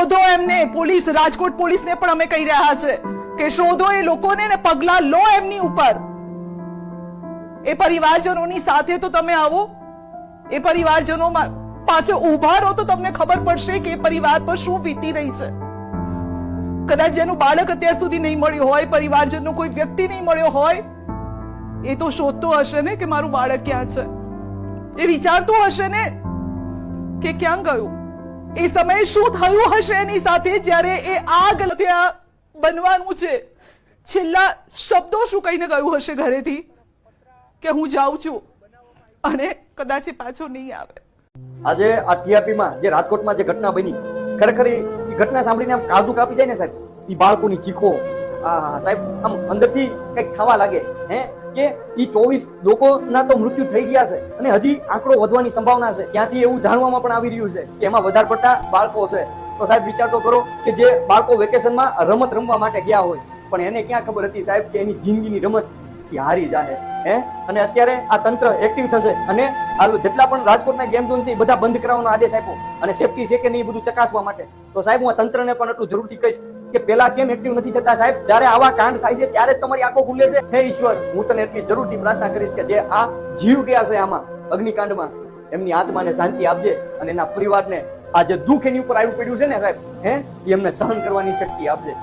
શોધો એમને. પોલીસ, રાજકોટ પોલીસને પણ અમે કહી રહ્યા છે કે શોધો એ લોકોને ને પગલા લો એમની ઉપર. એ પરિવારજનોની સાથે તો તમે આવો. એ પરિવારજનો પાસે ઊભા રહો તો તમને ખબર પડશે કે પરિવાર પર શું વીતી રહી છે. કદાચ જેનું બાળક અત્યાર સુધી નહીં મળ્યું હોય, પરિવારજનનો કોઈ વ્યક્તિ નહીં મળ્યો હોય, એ તો શોધતો હશે ને કે મારું બાળક ક્યાં છે? એ વિચારતું હશે ને કે ક્યાં ગયું? એ સમયે શું થયું હશે એની સાથે જ્યારે એ આગ ત્યાં બનવાનું છે? છેલ્લા શબ્દો શું કહીને ગયું હશે ઘરેથી? કે હું જાઉં છું? અને કદાચ એ પાછો નહીં આવે. આજે આ ટીઆરપીમાં જે રાજકોટમાં જે ઘટના બની, ખરેખર એ ઘટના સાંભળીને આમ કાજુ કાપી જાય ને સાહેબ એ બાળકોની ચીખો. સાહેબ, આમ અંદરથી કંઈક થવા લાગે, હે? કે એ ચોવીસ લોકોના તો મૃત્યુ થઈ ગયા છે અને હજી આંકડો વધવાની સંભાવના છે. ત્યાંથી એવું જાણવામાં પણ આવી રહ્યું છે કે એમાં વધારે પડતા બાળકો છે. તો સાહેબ, વિચાર તો કરો કે જે બાળકો વેકેશનમાં રમત રમવા માટે ગયા હોય, પણ એને ક્યાં ખબર હતી સાહેબ કે એની જિંદગીની રમત એ હારી જાહે, હે? અને અત્યારે આ તંત્ર એક્ટિવ થશે અને જેટલા પણ રાજકોટના ગેમ ઝોન છે એ બધા બંધ કરાવવાનો આદેશ આપ્યો. અને સેફટી છે કે નહીં બધું ચકાસવા માટે. તો સાહેબ, હું આ તંત્રને પણ એટલું જરૂરથી કહીશ કે પેલા કેમ એક્ટિવ નથી થતા સાહેબ? જ્યારે આવા કાંડ થાય છે, ત્યારે તમારી આંખો ખુલે છે. હે ઈશ્વર, હું તને એટલી જરૂરથી પ્રાર્થના કરીશ કે જે આ જીવ ગયા છે આમાં, અગ્નિકાંડમાં, એમની આત્માને શાંતિ આપજે અને એના પરિવારને આ જે દુઃખ એની ઉપર આવ્યું પડ્યું છે ને સાહેબ, હે એમને સહન કરવાની શક્તિ આપજે.